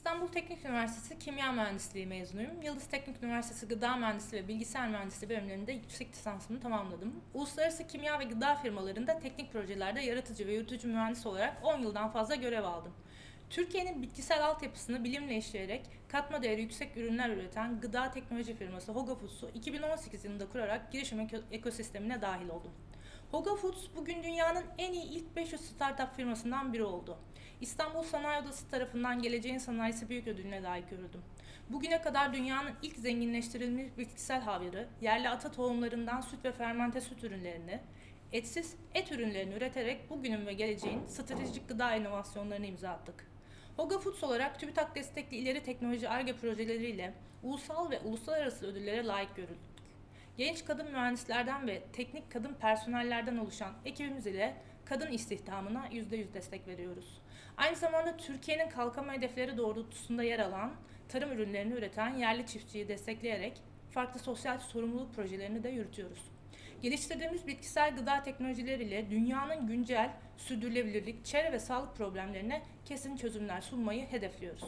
İstanbul Teknik Üniversitesi Kimya Mühendisliği mezunuyum. Yıldız Teknik Üniversitesi Gıda Mühendisliği ve Bilgisayar Mühendisliği bölümlerinde yüksek lisansımı tamamladım. Uluslararası kimya ve gıda firmalarında teknik projelerde yaratıcı ve yürütücü mühendis olarak 10 yıldan fazla görev aldım. Türkiye'nin bitkisel altyapısını bilimle işleyerek katma değeri yüksek ürünler üreten gıda teknoloji firması Hoga Foods'u 2018 yılında kurarak girişim eko- ekosistemine dahil oldum. Hoga Foods bugün dünyanın en iyi ilk 500 startup firmasından biri oldu. İstanbul Sanayi Odası tarafından Geleceğin Sanayisi Büyük Ödülüne layık görüldüm. Bugüne kadar dünyanın ilk zenginleştirilmiş bitkisel havyarı, yerli ata tohumlarından süt ve fermente süt ürünlerini, etsiz et ürünlerini üreterek bugünün ve geleceğin stratejik gıda inovasyonlarını imza attık. Hoga Foods olarak TÜBİTAK destekli ileri teknoloji ARGE projeleriyle ulusal ve uluslararası ödüllere layık görüldük. Genç kadın mühendislerden ve teknik kadın personellerden oluşan ekibimiz ile kadın istihdamına %100 destek veriyoruz. Aynı zamanda Türkiye'nin kalkınma hedefleri doğrultusunda yer alan tarım ürünlerini üreten yerli çiftçiyi destekleyerek farklı sosyal sorumluluk projelerini de yürütüyoruz. Geliştirdiğimiz bitkisel gıda teknolojileriyle dünyanın güncel sürdürülebilirlik, çevre ve sağlık problemlerine kesin çözümler sunmayı hedefliyoruz.